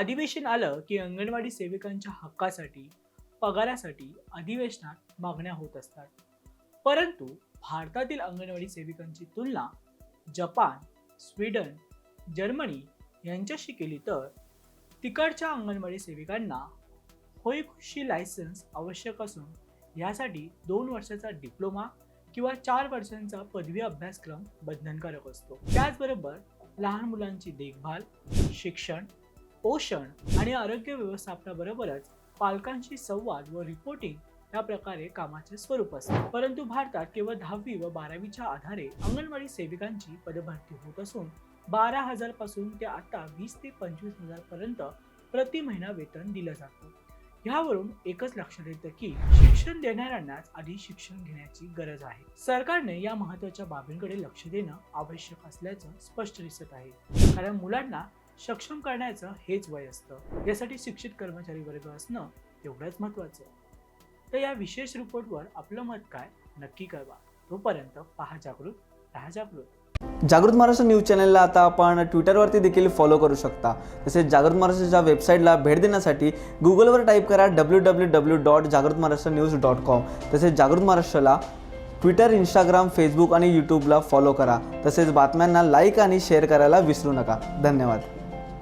अधिवेशन आलं की अंगणवाडी सेविकांच्या हक्कासाठी पगारासाठी अधिवेशनात मागण्या होत असतात. परंतु भारतातील अंगणवाडी सेविकांची तुलना जपान स्वीडन जर्मनी यांच्याशी केली तर तिकडच्या अंगणवाडी सेविकांना होईखुशी लायसन्स आवश्यक असून यासाठी दोन वर्षाचा डिप्लोमा किंवा चार वर्षांचा पदवी अभ्यासक्रम बंधनकारक असतो. त्याचबरोबर लहान मुलांची देखभाल शिक्षण पोषण आणि आरोग्य व्यवस्थापनाबरोबरच पालकांशी संवाद व रिपोर्टिंग या प्रकारे कामाचे स्वरूप असते. परंतु भारतात केवळ दहावी व बारावीच्या आधारे अंगणवाडी सेविकांची पदभरती होत असून बारा हजारपासून ते आता वीस ते पंचवीस हजार पर्यंत प्रति महिना वेतन दिलं जातं. ह्यावरून एकच लक्षात येतं की शिक्षण देणाऱ्यांनाच आधी शिक्षण घेण्याची गरज आहे. सरकारने या महत्त्वाच्या बाबींकडे लक्ष देणं आवश्यक असल्याचं स्पष्ट दिसत आहे. कारण मुलांना सक्षम करण्याचं हेच वय असतं. यासाठी शिक्षित कर्मचारी वर्ग असणं तेवढंच महत्वाचं तर या विशेष रिपोर्टवर आपलं मत काय? नक्की कळवा. तोपर्यंत पहा जागृत राहा जागृत. जागृत महाराष्ट्र न्यूज चॅनलला आता आपण ट्विटरवरती देखील फॉलो करू शकता. तसेच जागृत महाराष्ट्राच्या वेबसाईटला भेट देण्यासाठी गुगलवर टाईप करा डब्ल्यू डब्ल्यू डब्ल्यू डॉट जागृत महाराष्ट्र न्यूज डॉट कॉम तसेच जागृत महाराष्ट्राला ट्विटर इंस्टाग्राम फेसबुक आणि यूट्यूबला फॉलो करा. तसेच बातम्यांना लाईक आणि शेअर करायला विसरू नका. धन्यवाद.